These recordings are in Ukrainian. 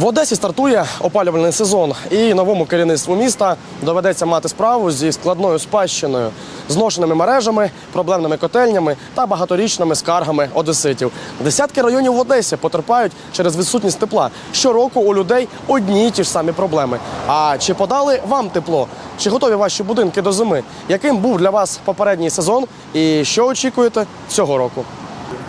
В Одесі стартує опалювальний сезон, і новому керівництву міста доведеться мати справу зі складною спадщиною, зношеними мережами, проблемними котельнями та багаторічними скаргами одеситів. Десятки районів в Одесі потерпають через відсутність тепла. Щороку у людей одні й ті ж самі проблеми. А чи подали вам тепло? Чи готові ваші будинки до зими? Яким був для вас попередній сезон? І що очікуєте цього року?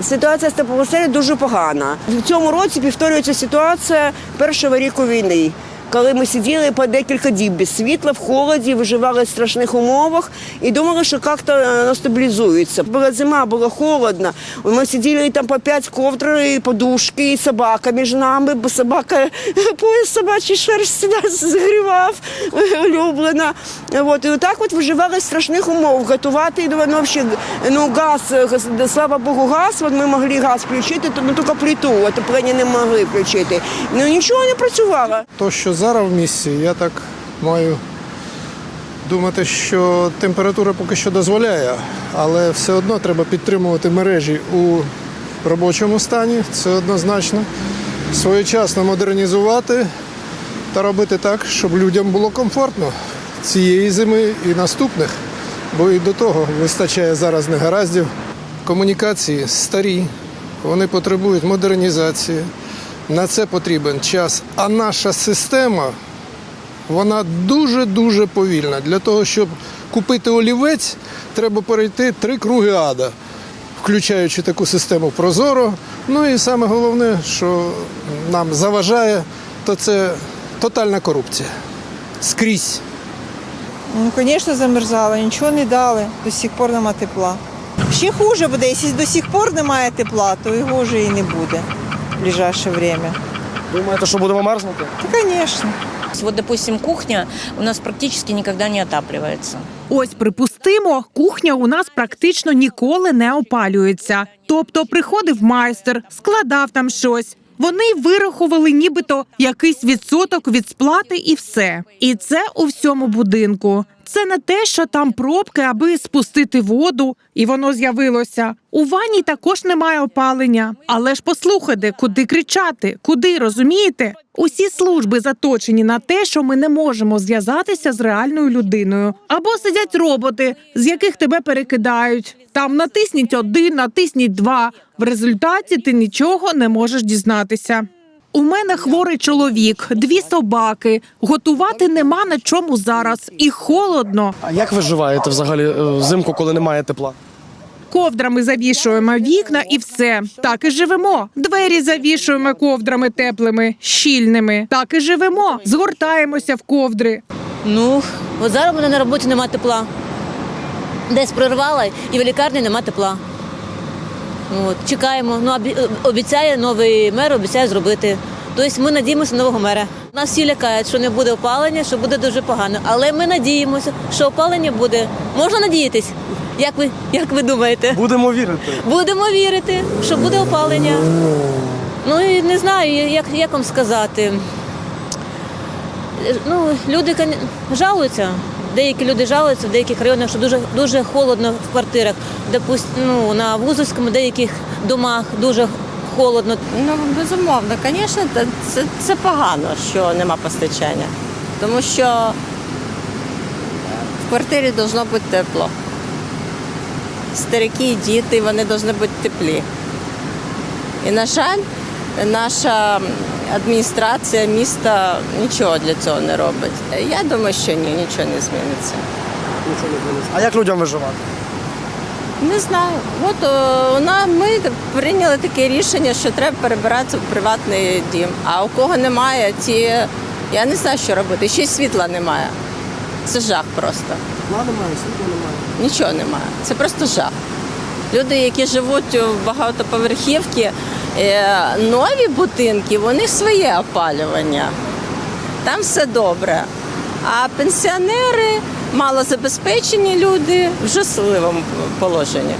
Ситуація з теплопостачанням дуже погана. В цьому році повторюється ситуація першого року війни. Коли ми сиділи по декілька діб без світла, в холоді, виживали в страшних умовах і думали, що як-то воно стабілізується. Була зима, було холодно. Ми сиділи там по п'ять ковдр, і подушки, і собака між нами, бо собака пояс собачий шерсть нас згрівав, улюблена. От, і отак от виживали в страшних умовах. Готувати, ну, ну, взагалі, ну, газ, е, слава Богу, газ, от ми могли газ включити, то ну, тільки плиту, отоплення не могли включити. Ну нічого не працювало. То, що зараз в місті, я так маю думати, що температура поки що дозволяє, але все одно треба підтримувати мережі у робочому стані, це однозначно. Своєчасно модернізувати та робити так, щоб людям було комфортно цієї зими і наступних, бо і до того вистачає зараз негараздів. Комунікації старі, вони потребують модернізації. На це потрібен час. А наша система вона дуже-дуже повільна. Для того, щоб купити олівець, треба перейти три круги ада, включаючи таку систему Прозоро. Ну і саме головне, що нам заважає, то це тотальна корупція. Скрізь. Ну, звісно, замерзало, нічого не дали, до сих пор нема тепла. Ще хуже буде, якщо до сих пор немає тепла, то його вже і не буде в ближайше время. Думаєте, що будемо мерзнути? Та, звісно. Вот, допустим, кухня у нас практически никогда не отапливается. Ось припустимо, кухня у нас практично ніколи не опалюється. Тобто приходив майстер, складав там щось. Вони вирахували нібито якийсь відсоток від сплати і все. І це у всьому будинку. Це не те, що там пробки, аби спустити воду, і воно з'явилося. У ванні також немає опалення. Але ж послухайте, куди кричати, куди розумієте? Усі служби заточені на те, що ми не можемо зв'язатися з реальною людиною. Або сидять роботи, з яких тебе перекидають. Там натисніть один, натисніть два. В результаті ти нічого не можеш дізнатися. У мене хворий чоловік, дві собаки. Готувати нема на чому зараз, і холодно. А як ви живаєте взагалі е, взимку, коли немає тепла? Ковдрами завішуємо вікна і все. Так і живемо. Двері завішуємо ковдрами теплими, щільними. Так і живемо. Згортаємося в ковдри. Ну, от зараз у мене на роботі нема тепла. Десь прорвала і в лікарні нема тепла. От, чекаємо. Ну, обі- обіцяє новий мер, обіцяє зробити. Тобто ми надіємося на нового мера. Нас всі лякають, що не буде опалення, що буде дуже погано. Але ми надіємося, що опалення буде. Можна надіятись? Як ви, як ви думаєте? Будемо вірити. Будемо вірити, що буде опалення. Ну і не знаю, як, як вам сказати. Ну, люди жалуються. Деякі люди жалуються в деяких районах, що дуже дуже холодно в квартирах. Допуст, ну, на Вузовському деяких домах дуже холодно. Ну, безумовно, звісно, це, це, погано, що нема постачання. Тому що в квартирі повинно бути тепло. Старики і діти, вони повинні бути теплі. І, на жаль, наша адміністрація міста нічого для цього не робить. Я думаю, що ні, нічого не зміниться. А як людям виживати? Не знаю. От вона, ми прийняли таке рішення, що треба перебиратися в приватний дім. А у кого немає, ті я не знаю, що робити. Ще й світла немає. Це жах просто. немає, світла немає. Нічого немає. Це просто жах. Люди, які живуть у багатоповерхівці, е, нові будинки, вони своє опалювання. Там все добре. А пенсіонери, малозабезпечені люди в жахливому положенні.